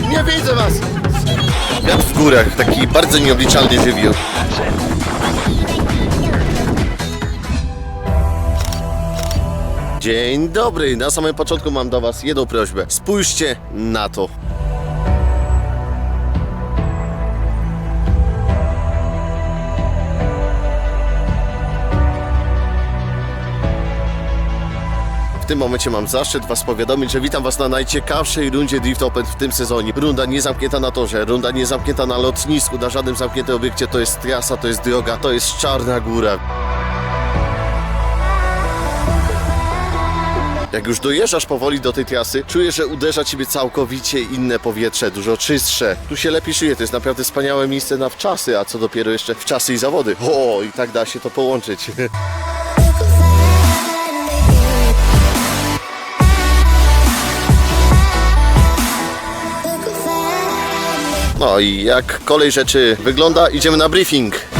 Nie, nie widzę was! Wiatr w górach, taki bardzo nieobliczalny żywioł. Dzień dobry, na samym początku mam do was jedną prośbę. Spójrzcie na to. W tym momencie mam zaszczyt Was powiadomić, że witam Was na najciekawszej rundzie Drift Open w tym sezonie. Runda nie zamknięta na torze, runda nie zamknięta na lotnisku, na żadnym zamkniętym obiekcie. To jest trasa, to jest droga, to jest Czarna Góra. Jak już dojeżdżasz powoli do tej trasy, czujesz, że uderza Ciebie całkowicie inne powietrze, dużo czystsze. Tu się lepiej żyje, to jest naprawdę wspaniałe miejsce na wczasy, a co dopiero jeszcze wczasy i zawody. O, i tak da się to połączyć. No i jak kolej rzeczy wygląda, idziemy na briefing.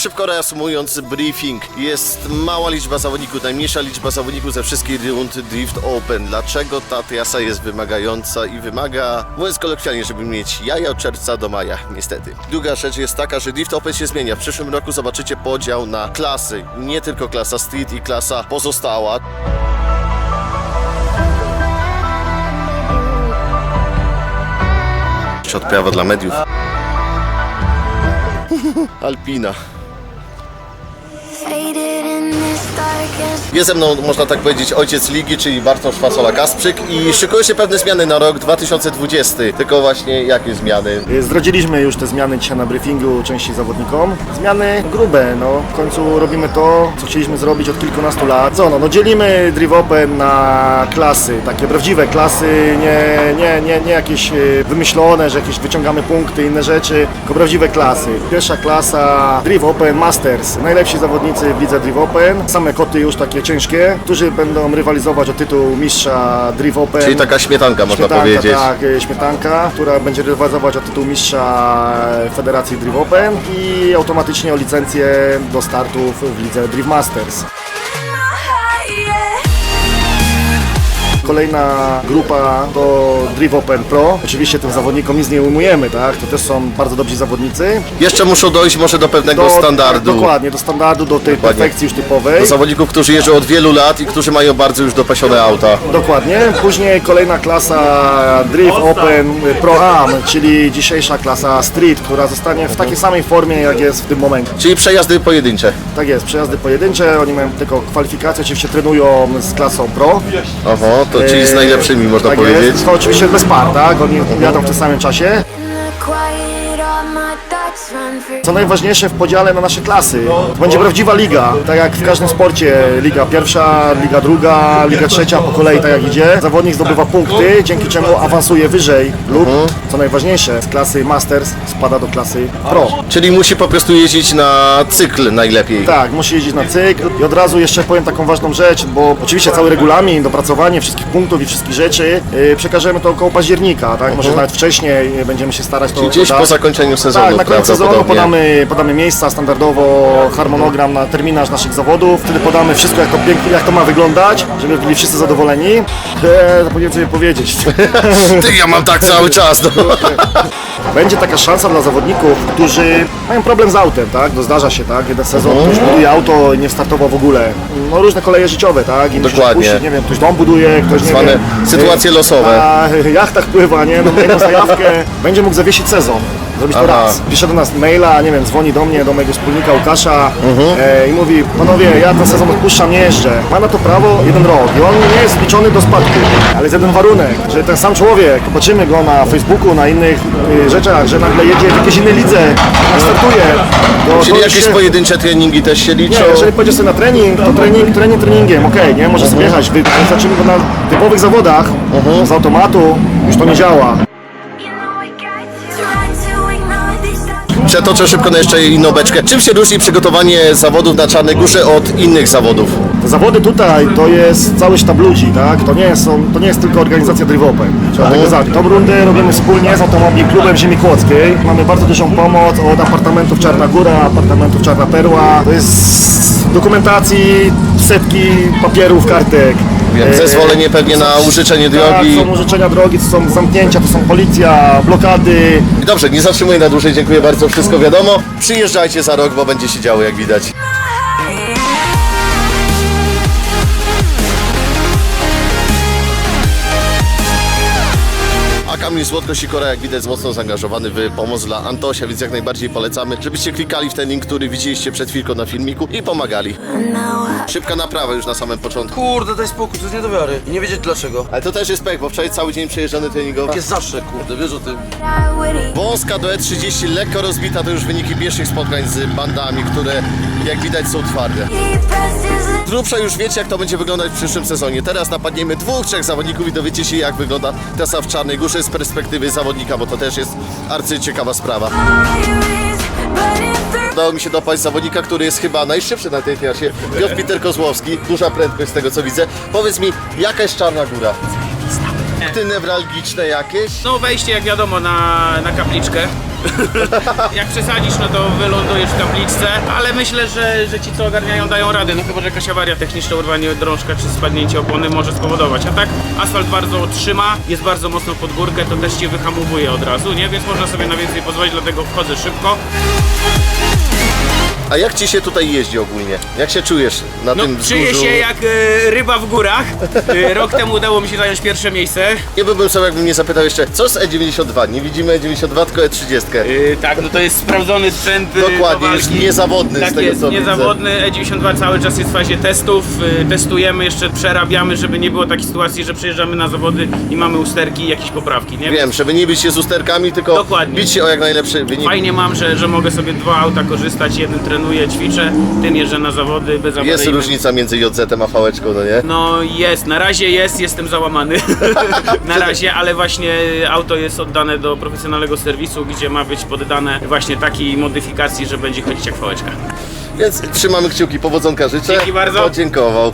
Szybko reasumując briefing, jest mała liczba zawodników, najmniejsza liczba zawodników ze wszystkich rund Drift Open. Dlaczego ta trasa jest wymagająca i wymaga, mówiąc kolokwialnie, żeby mieć jaja od czerwca do maja, niestety. Druga rzecz jest taka, że Drift Open się zmienia. W przyszłym roku zobaczycie podział na klasy, nie tylko klasa Street i klasa pozostała. Odprawa dla mediów. Alpina. Jest ze mną, można tak powiedzieć, ojciec ligi, czyli Bartosz Fasola-Kasprzyk i szykują się pewne zmiany na rok 2020. Tylko właśnie jakie zmiany? Zdradziliśmy już te zmiany dzisiaj na briefingu części zawodnikom. Zmiany grube, no w końcu robimy to, co chcieliśmy zrobić od kilkunastu lat. Co no, no dzielimy Drive Open na klasy, takie prawdziwe klasy, nie, nie, nie, nie jakieś e, wymyślone, że jakieś wyciągamy punkty, inne rzeczy, tylko prawdziwe klasy. Pierwsza klasa Drive Open Masters, najlepsi zawodnicy w lidze Drive Open, same koty już takie ciężkie, którzy będą rywalizować o tytuł mistrza Drive Open. Czyli taka śmietanka, można Śmietanka, powiedzieć. Tak, e, śmietanka, która będzie rywalizować o tytuł mistrza Federacji Drive Open i automatycznie o licencję do startów w lidze Drive Masters. Kolejna grupa to Drive Open Pro. Oczywiście tym zawodnikom nic nie ujmujemy, tak? To też są bardzo dobrzy zawodnicy. Jeszcze muszą dojść może do pewnego standardu. Dokładnie, do standardu, do tej Dokładnie. perfekcji już typowej. Do zawodników, którzy jeżdżą od wielu lat i którzy mają bardzo już dopasione auta. Dokładnie. Później kolejna klasa Drift Open Pro Am, czyli dzisiejsza klasa Street, która zostanie w takiej samej formie jak jest w tym momencie. Czyli przejazdy pojedyncze. Tak jest, przejazdy pojedyncze, oni mają tylko kwalifikacje, oczywiście trenują z klasą Pro. Oho, to czyli z najlepszymi można tak powiedzieć. Jest. To oczywiście bez par, tak? Oni jadą w tym samym czasie. Co najważniejsze w podziale na nasze klasy, to będzie prawdziwa liga, tak jak w każdym sporcie, liga pierwsza, liga druga, liga trzecia po kolei, tak jak idzie. Zawodnik zdobywa punkty, dzięki czemu awansuje wyżej lub, co najważniejsze, z klasy Masters spada do klasy Pro. Czyli musi po prostu jeździć na cykl najlepiej. Tak, musi jeździć na cykl i od razu jeszcze powiem taką ważną rzecz, bo oczywiście cały regulamin, dopracowanie wszystkich punktów i wszystkich rzeczy yy, przekażemy to około października, tak? Może nawet wcześniej yy, będziemy się starać to gdzieś dać. po zakończeniu sezonu Tak, na koniec sezonu podamy, podamy miejsca, standardowo harmonogram na terminarz naszych zawodów, wtedy podamy wszystko jak to pięknie, jak to ma wyglądać, żeby byli wszyscy zadowoleni. Eee, zapomniałem sobie powiedzieć. Ty, ja mam tak cały czas. No. Będzie taka szansa dla zawodników, którzy mają problem z autem, tak? To zdarza się, tak? Jeden sezon Mhm. ktoś buduje auto i nie startował w ogóle. No różne koleje życiowe, tak? I musi się Dokładnie. Puścić, nie wiem, ktoś dom buduje, ktoś nie Zwane wiem, sytuacje y, losowe. Na jachtach pływa, nie? No jedną zajawkę. Będzie mógł zawiesić sezon. Zrobić to Aha. raz. Pisze do nas maila, nie wiem, dzwoni do mnie, do mojego wspólnika Łukasza Mhm. e, i mówi, panowie, ja ten sezon odpuszczam, nie jeżdżę. Ma na to prawo jeden rok i on nie jest liczony do spadku. Ale jest jeden warunek, że ten sam człowiek, zobaczymy go na Facebooku, na innych y, rzeczach, że nagle jedzie w jakiejś innej lidze, startuje. To, Czyli to już jakieś się- pojedyncze treningi też się liczą. nie, jeżeli pójdzie sobie na trening, to trening, trening treningiem, okej, nie? Może sobie jechać, wy, zacznijmy go na typowych zawodach, z automatu, już to nie działa. Przetoczę szybko na jeszcze inną beczkę. Czym się różni przygotowanie zawodów na Czarnej Górze od innych zawodów? Te zawody tutaj to jest cały sztab ludzi, tak? To nie, są, to nie jest tylko organizacja Drive Open. Trzeba tego zacząć. Tą rundę robimy wspólnie z Automobil Klubem Ziemi Kłodzkiej. Mamy bardzo dużą pomoc od apartamentów Czarna Góra, apartamentów Czarna Perła. To jest dokumentacji, setki papierów, kartek. E, zezwolenie pewnie na użyczenie Tak, drogi. są użyczenia drogi, to są zamknięcia, to są policja, blokady. Dobrze, nie zatrzymuję na dłużej, dziękuję bardzo, wszystko wiadomo. Przyjeżdżajcie za rok, bo będzie się działo jak widać. Kamil Słodko-Sikora, jak widać, jest mocno zaangażowany w pomoc dla Antosia, więc jak najbardziej polecamy, żebyście klikali w ten link, który widzieliście przed chwilką na filmiku i pomagali. Szybka naprawa już na samym początku. Kurde, daj spokój, to jest nie do wiary. I nie wiedzieć dlaczego. Ale to też jest pech, bo wczoraj cały dzień przejeżdżany treningowy. Jest zawsze, kurde, wiesz o tym. Wąska do E30, lekko rozbita, to już wyniki pierwszych spotkań z bandami, które jak widać są twarde. Z grubsza już wiecie jak to będzie wyglądać w przyszłym sezonie. Teraz napadniemy dwóch, trzech zawodników i dowiecie się jak wygląda trasa w Czarnej Górze z perspektywy zawodnika, bo to też jest arcyciekawa sprawa. Udało mi się dopaść zawodnika, który jest chyba najszybszy na tej trasie. Piotr Peter Kozłowski, duża prędkość z tego co widzę. Powiedz mi, jaka jest Czarna Góra? Punkty newralgiczne jakieś? No wejście jak wiadomo na, na kapliczkę. jak przesadzisz, no to wylądujesz w kapliczce, ale myślę, że, że ci co ogarniają dają radę. No chyba, że jakaś awaria techniczna, urwanie drążka czy spadnięcie opony może spowodować. A tak asfalt bardzo trzyma, jest bardzo mocno pod górkę, to też cię wyhamowuje od razu, nie? Więc można sobie na więcej pozwolić, dlatego wchodzę szybko. A jak ci się tutaj jeździ ogólnie? Jak się czujesz na No tym czuję wzgórzu? się jak e, ryba w górach. E, rok temu udało mi się zająć pierwsze miejsce. Nie byłbym sam, jakbym mnie zapytał jeszcze, co z E92? Nie widzimy E92, tylko E30. Yy, tak, no to jest sprawdzony sprzęt. yy, Dokładnie, do już walki. niezawodny z tak tego, jest, co widzę. niezawodny. E92 cały czas jest w fazie testów. Testujemy, jeszcze przerabiamy, żeby nie było takiej sytuacji, że przyjeżdżamy na zawody i mamy usterki i jakieś poprawki, nie? Wiem, żeby nie bić się z usterkami, tylko Dokładnie. bić się o jak najlepszy wynik. Fajnie mam, że, że mogę sobie dwa auta korzystać. Jeden trenuję, ćwiczę, tym jeżdżę na zawody bez Jest różnica między JZ-em a fałeczką, no nie? No jest, na razie jest, jestem załamany. na razie, ale właśnie auto jest oddane do profesjonalnego serwisu, gdzie ma być poddane właśnie takiej modyfikacji, że będzie chodzić jak fałeczka. Więc trzymamy kciuki, powodzonka życzę. Dzięki bardzo. Podziękował.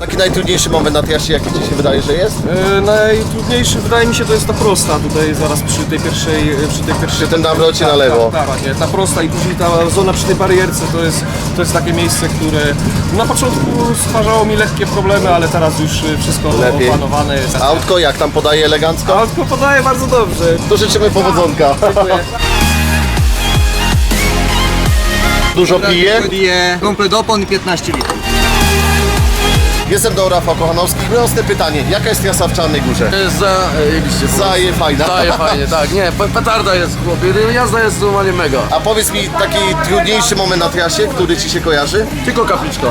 Taki najtrudniejszy moment na trasie, jaki Ci się wydaje, że jest? E, Najtrudniejszy wydaje mi się to jest ta prosta tutaj zaraz przy tej pierwszej przy tej pierwszej Przy tym nawrocie na lewo. Tak, tak, nie, ta prosta i później ta zona przy tej barierce to jest, to jest takie miejsce, które na początku stwarzało mi lekkie problemy, ale teraz już y, wszystko Lepiej. opanowane jest. Autko jak tam podaje elegancko? Autko podaje bardzo dobrze. To życzymy powodzonka. Dużo pije? Bije komplet opon i 15 litrów. Jestem do Rafał Kochanowski. Proste pytanie, jaka jest trasa w Czarnej Górze? To jest za... Jebiście, Zaje fajna. Daje fajnie, tak. Nie, pe- petarda jest, chłopie. Jazda jest normalnie mega. A powiedz mi taki trudniejszy moment na trasie, który Ci się kojarzy? Tylko kapliczka.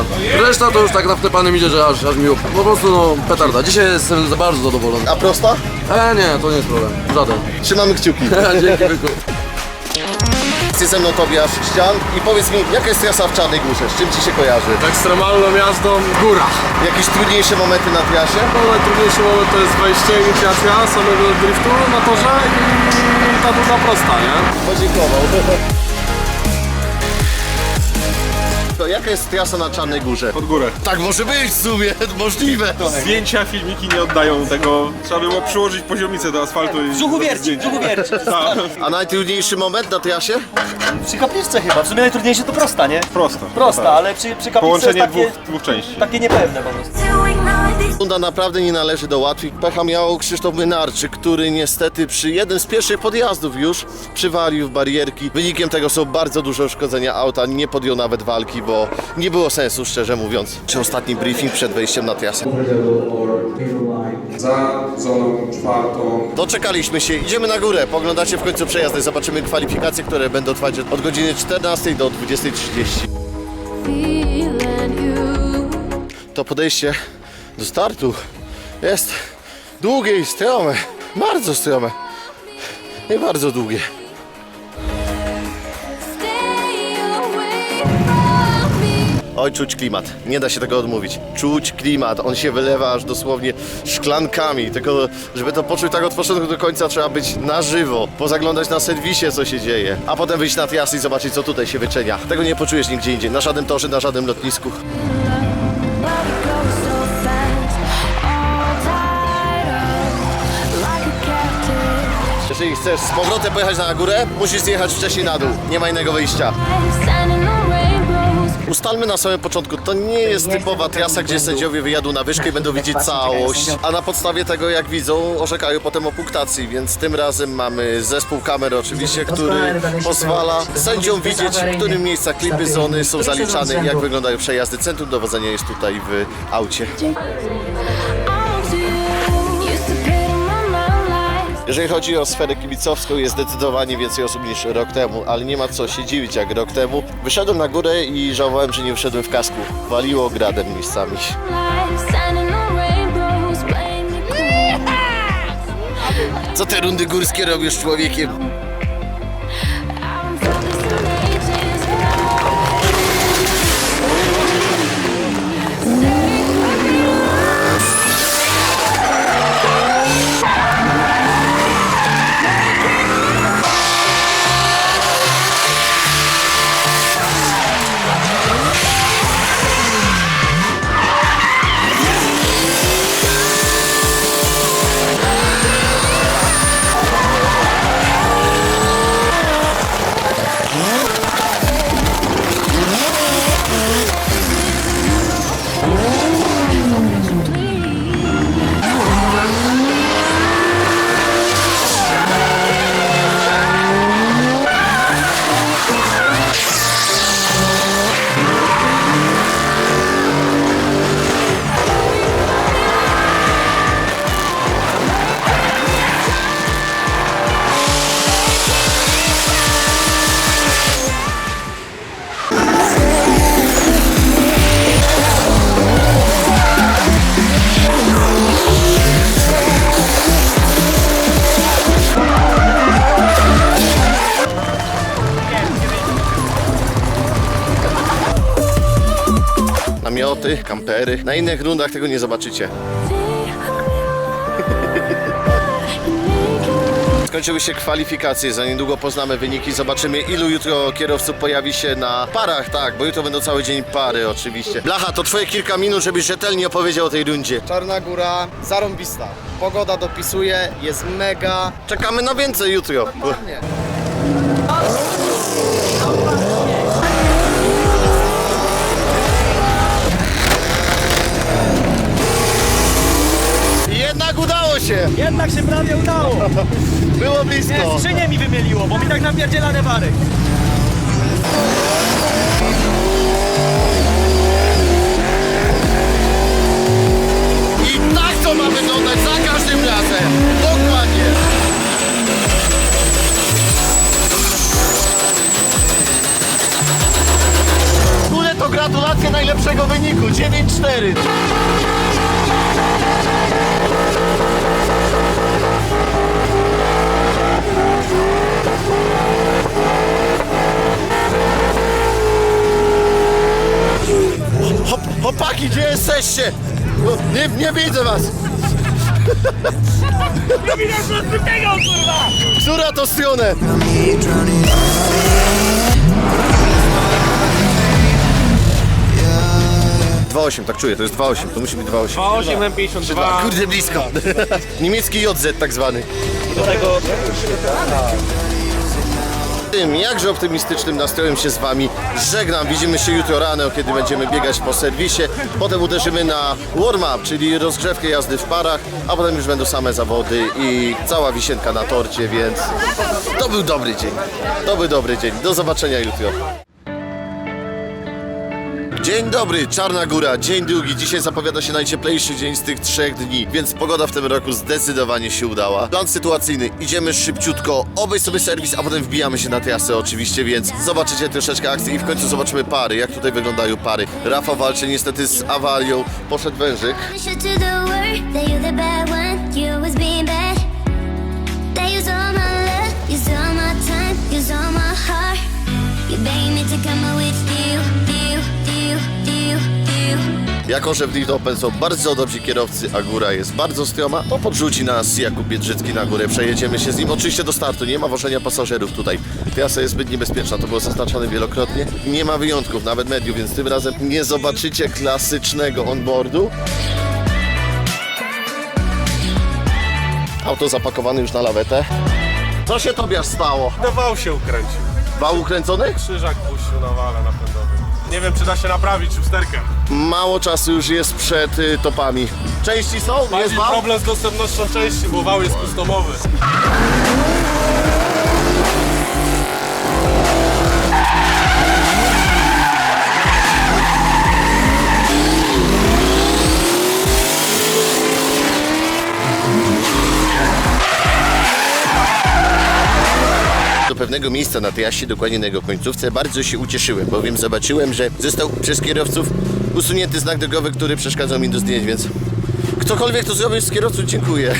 Reszta to już tak na wklepanym idzie, że aż, aż mi up. Po prostu no, petarda. Dzisiaj jestem za bardzo zadowolony. A prosta? E, nie, to nie jest problem. Żaden. Trzymamy kciuki. Dzięki, byku. Jest ze mną Tobiasz Ścian i powiedz mi, jaka jest trasa w Czarnej Górze? Z czym Ci się kojarzy? Ekstremalną jazdą góra. Jakieś trudniejsze momenty na trasie? No, najtrudniejszy moment to jest wejście, inicjacja samego driftu na torze i ta druga prosta, nie? Podziękował. To jaka jest trasa na Czarnej Górze? Pod górę. Tak może być w sumie, możliwe. Zdjęcia, filmiki nie oddają tego. Trzeba było przyłożyć poziomicę do asfaltu i. Brzuchu wierci, brzuchu wierci. Tak, A najtrudniejszy moment na trasie? Przy kapliczce chyba. W sumie najtrudniejsze to prosta, nie? prosto. Prosta, Tak. ale przy, przy kapliczce Połączenie jest takie, dwóch, dwóch części. takie niepewne po prostu. Runda naprawdę nie należy do łatwych. Pecha miał Krzysztof Mynarczyk, który niestety przy jednym z pierwszych podjazdów już przywalił w barierki. Wynikiem tego są bardzo duże uszkodzenia auta. Nie podjął nawet walki, bo nie było sensu, szczerze mówiąc. Czy ostatni briefing przed wejściem na trasę? za zoną czwartą Doczekaliśmy się, idziemy na górę, poglądacie w końcu przejazdy, zobaczymy kwalifikacje, które będą trwać od godziny 14 do 20.30. To podejście do startu jest długie i strome, bardzo strome i bardzo długie. Oj, czuć klimat. Nie da się tego odmówić. Czuć klimat. On się wylewa aż dosłownie szklankami. Tylko, żeby to poczuć tak od początku do końca, trzeba być na żywo. Pozaglądać na serwisie, co się dzieje. A potem wyjść na trasy i zobaczyć, co tutaj się wyczenia. Tego nie poczujesz nigdzie indziej. Na żadnym torze, na żadnym lotnisku. Jeżeli chcesz z powrotem pojechać na górę, musisz zjechać wcześniej na dół. Nie ma innego wyjścia. Ustalmy na samym początku, to nie jest typowa trasa, gdzie sędziowie wyjadą na wyżkę i będą widzieć całość, a na podstawie tego, jak widzą, orzekają potem o punktacji, więc tym razem mamy zespół kamer oczywiście, który pozwala sędziom widzieć, w którym miejscach klipy zony są zaliczane i jak wyglądają przejazdy. Centrum dowodzenia jest tutaj w aucie. Jeżeli chodzi o sferę kibicowską, jest zdecydowanie więcej osób niż rok temu, ale nie ma co się dziwić jak rok temu. Wyszedłem na górę i żałowałem, że nie wyszedłem w kasku. Waliło gradem miejscami. Co te rundy górskie robisz z człowiekiem? Namioty, kampery. Na innych rundach tego nie zobaczycie. Skończyły się kwalifikacje, za niedługo poznamy wyniki, zobaczymy ilu jutro kierowców pojawi się na parach, tak, bo jutro będą cały dzień pary oczywiście. Blacha, to twoje kilka minut, żebyś rzetelnie opowiedział o tej rundzie. Czarna Góra, zarąbista. Pogoda dopisuje, jest mega. Czekamy na więcej jutro. Jednak się! Jednak się prawie udało. Było blisko. Skrzynię mi wymieliło, bo mi tak napierdzielane wary. I tak to ma wyglądać za każdym razem. Dokładnie. Kule to gratulacje najlepszego wyniku. 9-4. Chłopaki, gdzie jesteście? No, nie, nie widzę was. Która to stronę? Dwa osiem, tak czuję, to jest 2,8, to musi być 2,8. 8 M52. Kurde blisko. Niemiecki JZ tak zwany. Tym jakże optymistycznym nastrojem się z Wami żegnam. Widzimy się jutro rano, kiedy będziemy biegać po serwisie. Potem uderzymy na warm-up, czyli rozgrzewkę jazdy w parach, a potem już będą same zawody i cała wisienka na torcie, więc to był dobry dzień. To był dobry dzień. Do zobaczenia jutro. Dzień dobry, Czarna Góra, dzień drugi. Dzisiaj zapowiada się najcieplejszy dzień z tych trzech dni, więc pogoda w tym roku zdecydowanie się udała. Plan sytuacyjny, idziemy szybciutko, obejść sobie serwis, a potem wbijamy się na trasę oczywiście, więc zobaczycie troszeczkę akcji i w końcu zobaczymy pary, jak tutaj wyglądają pary. Rafa walczy niestety z awarią, poszedł wężyk. You begging me to come with you. Jako, że w Drift Open są bardzo dobrzy kierowcy, a góra jest bardzo stroma, to podrzuci nas Jakub Biedrzycki na górę. Przejedziemy się z nim oczywiście do startu. Nie ma wożenia pasażerów tutaj. Trasa jest zbyt niebezpieczna, to było zaznaczone wielokrotnie. Nie ma wyjątków, nawet mediów, więc tym razem nie zobaczycie klasycznego onboardu. Auto zapakowane już na lawetę. Co się tobie stało? No wał się ukręcił. Wał ukręcony? Krzyżak puścił na wale napędowym. Nie wiem, czy da się naprawić usterkę. Mało czasu już jest przed y, topami. Części są? Jest Jest wał? problem z dostępnością części, bo wał jest customowy. Pewnego miejsca na trasie, dokładnie na jego końcówce, bardzo się ucieszyłem, bowiem zobaczyłem, że został przez kierowców usunięty znak drogowy, który przeszkadzał mi do zdjęć, więc ktokolwiek to zrobił z kierowców, dziękuję.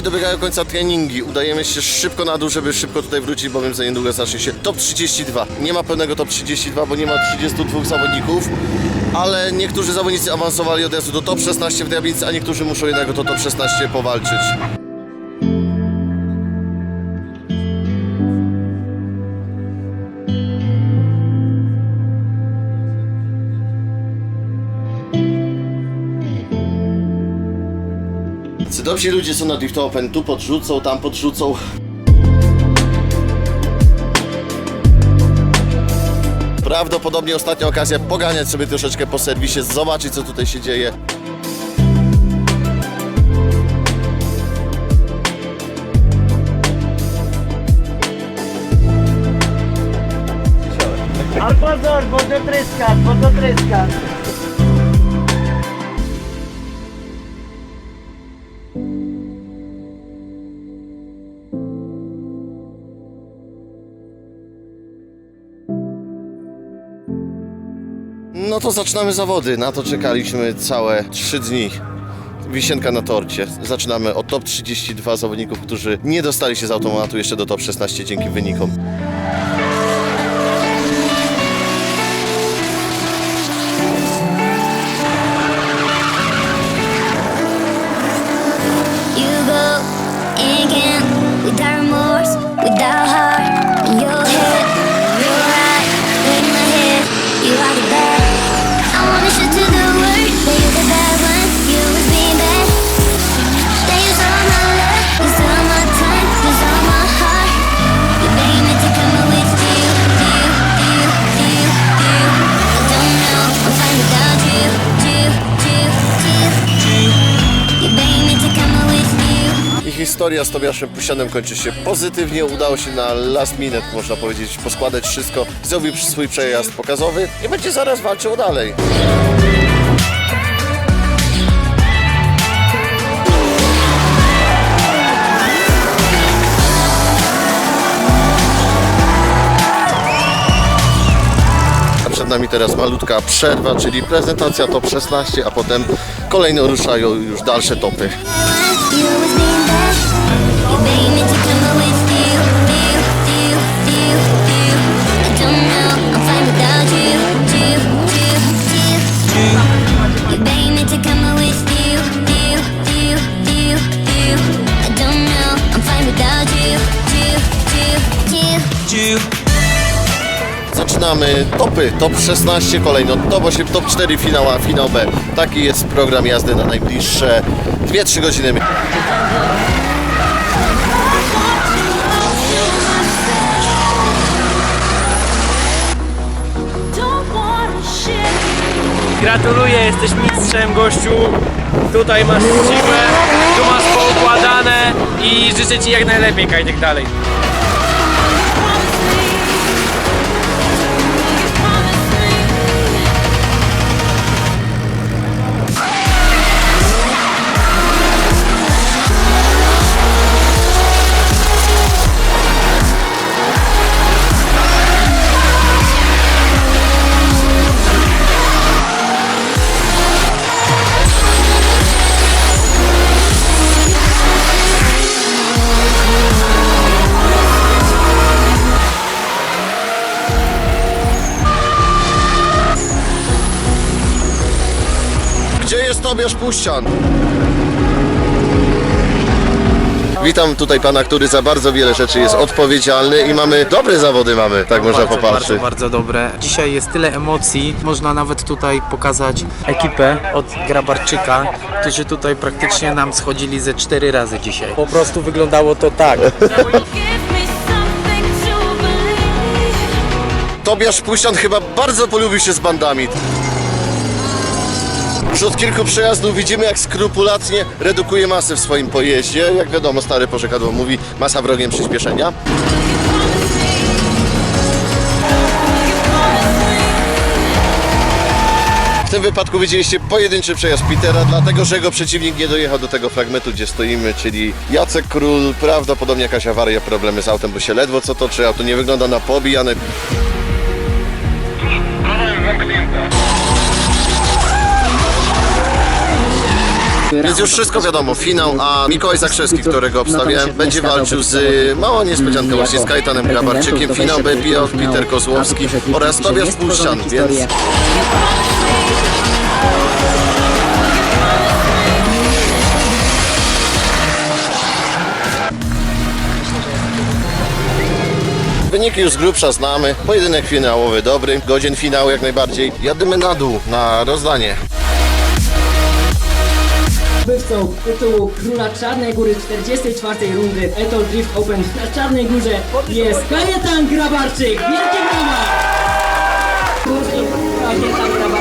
No i dobiegają końca treningi. Udajemy się szybko na dół, żeby szybko tutaj wrócić, bowiem za niedługo zacznie się top 32. Nie ma pełnego top 32, bo nie ma 32 zawodników, ale niektórzy zawodnicy awansowali od razu do top 16 w drabince, a niektórzy muszą jednak o to top 16 powalczyć. Dobrzy ludzie są na Drift Open, tu podrzucą, tam podrzucą. Prawdopodobnie ostatnia okazja poganiać sobie troszeczkę po serwisie, zobaczyć co tutaj się dzieje. Alpozor, bo to tryska, bo to tryska. No to zaczynamy zawody, na to czekaliśmy całe 3 dni. Wisienka na torcie. Zaczynamy od top 32 zawodników, którzy nie dostali się z automatu jeszcze do top 16 dzięki wynikom. Historia z Tobiaszem Pusianem kończy się pozytywnie. Udało się na last minute, można powiedzieć, poskładać wszystko. Zrobił swój przejazd pokazowy i będzie zaraz walczył dalej. Przed nami teraz malutka przerwa, czyli prezentacja top 16, a potem kolejno ruszają już dalsze topy. Zaczynamy topy, top 16 kolejno, top 8, top 4 finał A, finał B. Taki jest program jazdy na najbliższe 2-3 godziny. Gratuluję, jesteś mistrzem, gościu. Tutaj masz siłę, tu masz poukładane. i życzę Ci jak najlepiej, Kajtek, dalej. Puścian? Witam tutaj pana, który za bardzo wiele rzeczy jest odpowiedzialny i mamy dobre zawody mamy, tak można bardzo, popatrzeć. bardzo, bardzo dobre. Dzisiaj jest tyle emocji, można nawet tutaj pokazać ekipę od Grabarczyka, którzy tutaj praktycznie nam schodzili ze cztery razy dzisiaj. Po prostu wyglądało to tak. Tobiasz Puścian chyba bardzo polubił się z bandami. Już od kilku przejazdów widzimy, jak skrupulatnie redukuje masę w swoim pojeździe. Jak wiadomo, stare porzekadło mówi, masa wrogiem przyspieszenia. W tym wypadku widzieliście pojedynczy przejazd Petera, dlatego że jego przeciwnik nie dojechał do tego fragmentu, gdzie stoimy, czyli Jacek Król. Prawdopodobnie jakaś awaria, problemy z autem, bo się ledwo co toczy, auto nie wygląda na pobijane. Więc już wszystko wiadomo, finał, a Mikołaj Zakrzewski, którego obstawiałem, będzie walczył z mała niespodzianka właśnie z Kajtanem Grabarczykiem. Finał będzie Peter Kozłowski oraz Tobiasz Puszczan, więc Wyniki już z grubsza znamy. Pojedynek finałowy dobry, godzien finału jak najbardziej. Jadymy na dół, na rozdanie. Zdobywcą tytułu Króla Czarnej Góry 44 rundy Etol Drift Open na Czarnej Górze jest Kajetan Grabarczyk. Wielkie brawa! Kajetan Grabarczyk.